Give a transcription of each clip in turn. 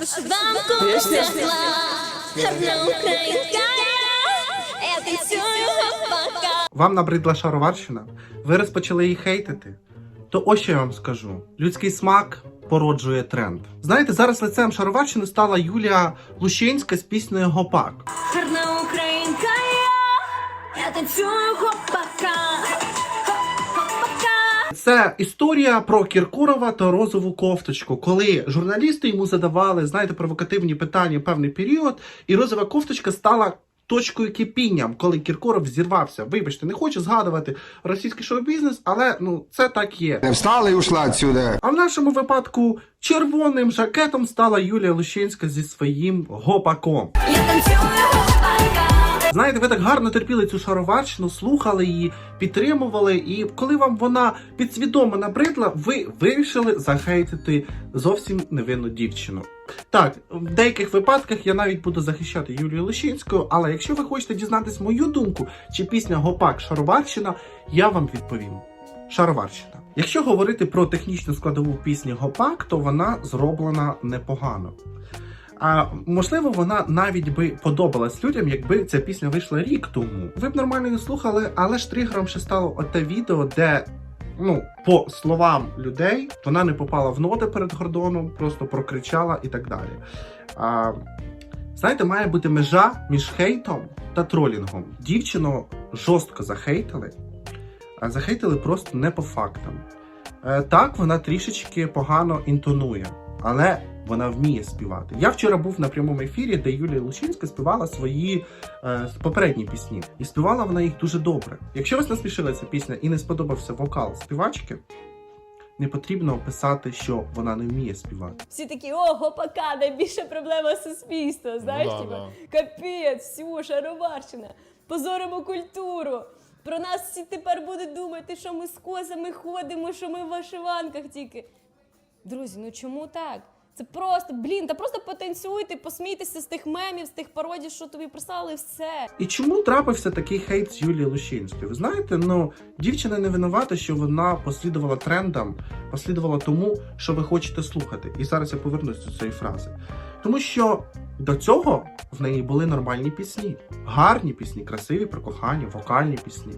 вишиванку взяла, гарна українка я, танцюю гопака. Вам набридла шароварщина? Ви розпочали її хейтити? То ось що я вам скажу: людський смак породжує тренд. Знаєте, зараз лицем шароварщини стала Юлія Лущинська з піснею Гопак. Гарна українка я, я танцюю гопака. Це історія про Кіркорова та розову кофточку, коли журналісти йому задавали, знаєте, провокативні питання певний період, і розова кофточка стала. Точкою кипінням, коли Кіркоров зірвався. Вибачте, не хочу згадувати російський шоу-бізнес, але ну це так є. Встала и ушла отсюда. А в нашому випадку червоним жакетом стала Юлія Лущинська зі своїм гопаком. Я танцюю. Знаєте, ви так гарно терпіли цю шароварщину, слухали її, підтримували, і коли вам вона підсвідомо набридла, ви вирішили захейтити зовсім невинну дівчину. Так, в деяких випадках я навіть буду захищати Юлію Лещинську, але якщо ви хочете дізнатись мою думку, чи пісня Гопак Шароварщина, я вам відповім. Шароварщина. Якщо говорити про технічну складову пісні Гопак, то вона зроблена непогано. А можливо, вона навіть би подобалась людям, якби ця пісня вийшла рік тому. Ви б нормально її слухали, але ж тригером ще стало оте відео, де. Ну, по словам людей, вона не попала в ноти перед гордоном, просто прокричала і так далі. А, знаєте, має бути межа між хейтом та тролінгом. Дівчину жорстко захейтили, а захейтили просто не по фактам. Е, так, вона трішечки погано інтонує, але вона вміє співати. Я вчора був на прямому ефірі, де Юлія Лучинська співала свої е, попередні пісні, і співала вона їх дуже добре. Якщо вас насмішила ця пісня і не сподобався вокал співачки, не потрібно писати, що вона не вміє співати. Всі такі, о, гопака, найбільша проблема суспільства. Знаєш, да, типа, да. капець, всю шароварщина, позоримо культуру. Про нас всі тепер будуть думати, що ми з козами ходимо, що ми в вишиванках тільки. Друзі, ну чому так? Це просто, блін, та просто потанцюйте, посмійтеся з тих мемів, з тих пародій, що тобі прислали, і все. І чому трапився такий хейт з Юлії Лущинською? Ви знаєте, ну дівчина не винувата, що вона послідувала трендам, послідувала тому, що ви хочете слухати. І зараз я повернусь до цієї фрази. Тому що до цього в неї були нормальні пісні, гарні пісні, красиві про кохання, вокальні пісні.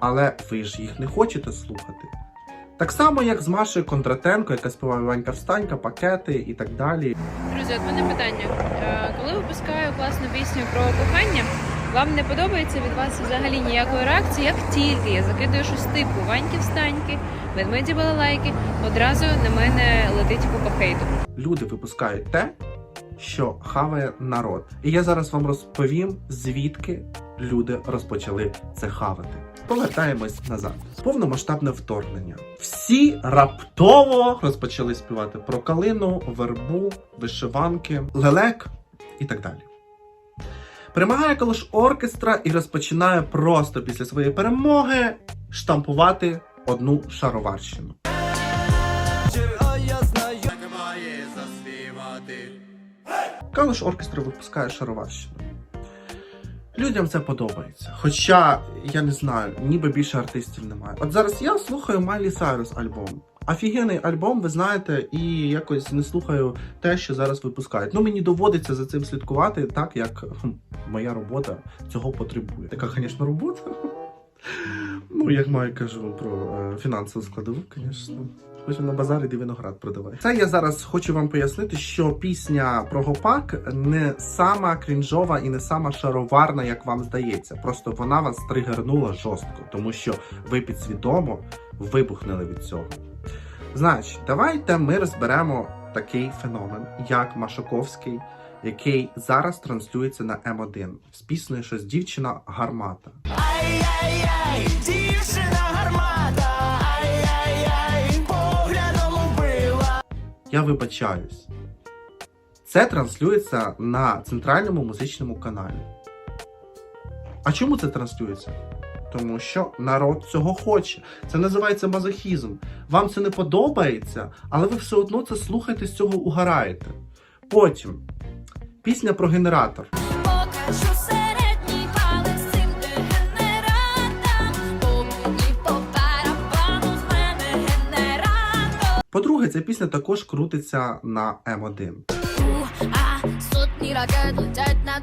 Але ви ж їх не хочете слухати. Так само, як з Машею Кондратенко, яка співає Ванька Встанька, пакети і так далі. Друзі, от мене питання. Е, Коли випускаю класну пісню про кохання, вам не подобається від вас взагалі ніякої реакції, як тільки я закидую щось типу Ваньки встаньки, ведмеді балалайки, одразу на мене летить купа хейту. люди випускають те, що хаває народ. І я зараз вам розповім, звідки люди розпочали це хавати. Повертаємось назад. Повномасштабне вторгнення. Всі раптово розпочали співати про калину, вербу, вишиванки, лелек і так далі. Перемагає колиш оркестра і розпочинає просто після своєї перемоги штампувати одну шароварщину. Калуш оркестра випускає шароварщину. Людям це подобається. Хоча, я не знаю, ніби більше артистів немає. От зараз я слухаю Майлі Сайрус альбом. Офігенний альбом, ви знаєте, і якось не слухаю те, що зараз випускають. Ну мені доводиться за цим слідкувати, так як хм, моя робота цього потребує. Така, звісно, робота. Ну, як маю кажу про е, фінансову складову, звісно. Хочу на базарі де виноград продавати. Це я зараз хочу вам пояснити, що пісня про гопак не сама крінжова і не сама шароварна, як вам здається. Просто вона вас тригернула жорстко, тому що ви підсвідомо вибухнули від цього. Значить, давайте ми розберемо такий феномен, як Машаковський, який зараз транслюється на М1 з піснею щось дівчина гармата. Ай-яй-яй, дівчина гармата, Я вибачаюсь. Це транслюється на центральному музичному каналі. А чому це транслюється? Тому що народ цього хоче. Це називається мазохізм. Вам це не подобається, але ви все одно це слухаєте з цього угораєте. Потім пісня про генератор. Покажу По-друге, ця пісня також крутиться на М1. У Ні ракет летять над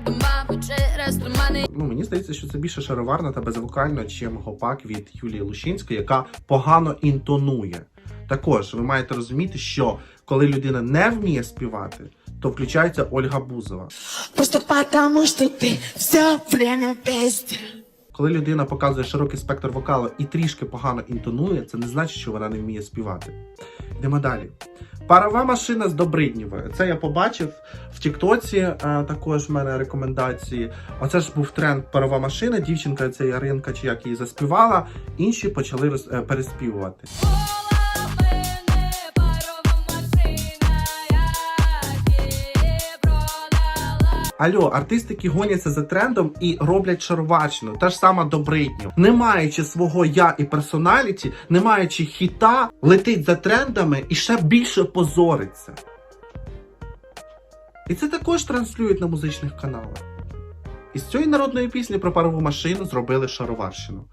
через тумани. Ну, мені здається, що це більше шароварна та безвокальна, чим гопак від Юлії Лущинської, яка погано інтонує. Також ви маєте розуміти, що коли людина не вміє співати, то включається Ольга Бузова. Просто потому, что ты все время вместе. Коли людина показує широкий спектр вокалу і трішки погано інтонує, це не значить, що вона не вміє співати. Йдемо далі. Парова машина з Добриднєвою. Це я побачив в Тіктоці. е, Також в мене рекомендації. Оце ж був тренд парова машина. Дівчинка, це Яринка, чи як її заспівала. Інші почали е, переспівувати. Алло, артисти, які гоняться за трендом і роблять шароварщину, та ж сама Добриднів. Не маючи свого я і персоналіті, не маючи хіта, летить за трендами і ще більше позориться. І це також транслюють на музичних каналах. Із цієї народної пісні про парову машину зробили шароварщину.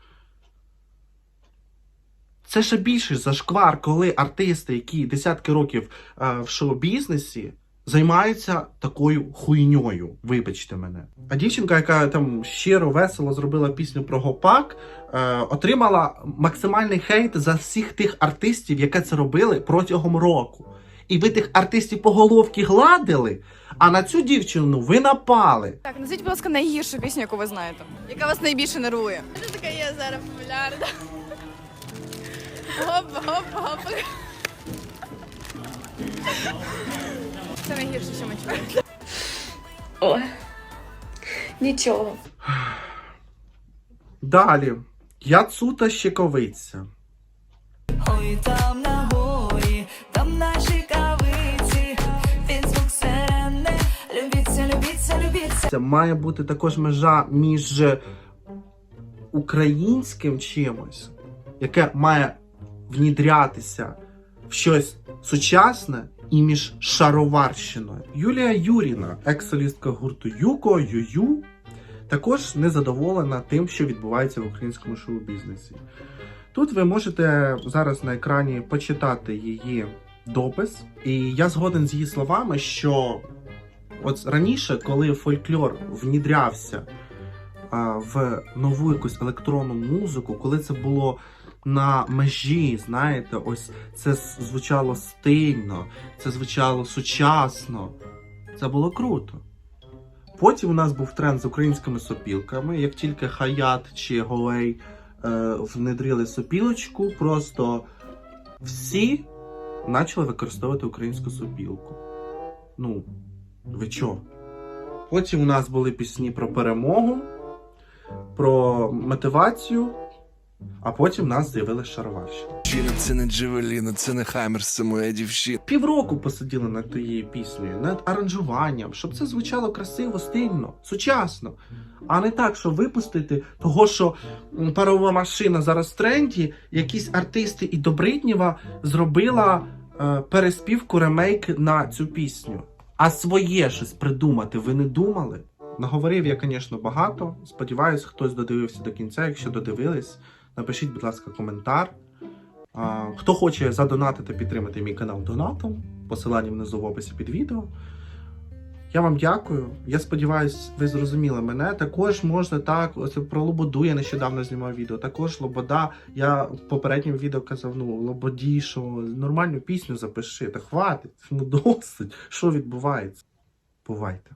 Це ще більше зашквар, коли артисти, які десятки років е, в шоу-бізнесі, займаються такою хуйньою. Вибачте мене. А дівчинка, яка там щиро весело зробила пісню про гопак, е, отримала максимальний хейт за всіх тих артистів, які це робили протягом року. І ви тих артистів по головки гладили, а на цю дівчину ви напали. Так, назвіть, будь ласка, найгіршу пісню, яку ви знаєте. Яка вас найбільше нервує? Це така є зараз популярна. Гоп, гоп, гоп. Це найгірше, що ми чуємо. Ой, нічого. Далі. Яцута Щековиця. Ой, там на горі, там наші кавиці, під звук сирени, любіться, любіться, любіться. Це має бути також межа між українським чимось, яке має внідрятися в щось сучасне, і між шароварщиною. Юлія Юріна, екс-солістка гурту Юко Юю, також незадоволена тим, що відбувається в українському шоу-бізнесі. Тут ви можете зараз на екрані почитати її допис, і я згоден з її словами, що От раніше, коли фольклор внідрявся в нову якусь електронну музику, коли це було на межі, знаєте, ось це звучало стильно, це звучало сучасно, це було круто. Потім у нас був тренд з українськими сопілками. Як тільки Хаят чи Голей е, внедрили сопілочку, просто всі почали використовувати українську сопілку. Ну, ви чо? Потім у нас були пісні про перемогу, про мотивацію, а потім в нас з'явилася шароварщина. Це не Джевеліна, це не Хаммерс, це моя дівчина. Півроку посиділи над тією піснею, над аранжуванням, щоб це звучало красиво, стильно, сучасно. А не так, що випустити того, що парова машина зараз в тренді, якісь артисти і Добриднєва зробила е, переспівку ремейк на цю пісню. А своє щось придумати ви не думали? Наговорив я, звісно, багато. Сподіваюсь, хтось додивився до кінця. Якщо додивились, напишіть, будь ласка, коментар. Хто хоче задонатити, підтримати мій канал донатом, посилання внизу в описі під відео. Я вам дякую. Я сподіваюся, ви зрозуміли мене. Також можна так, ось про Лободу я нещодавно знімав відео. Також Лобода. Я в попередньому відео казав, ну, Лободі, що нормальну пісню запиши. Та хватить, ну досить. Що відбувається? Бувайте.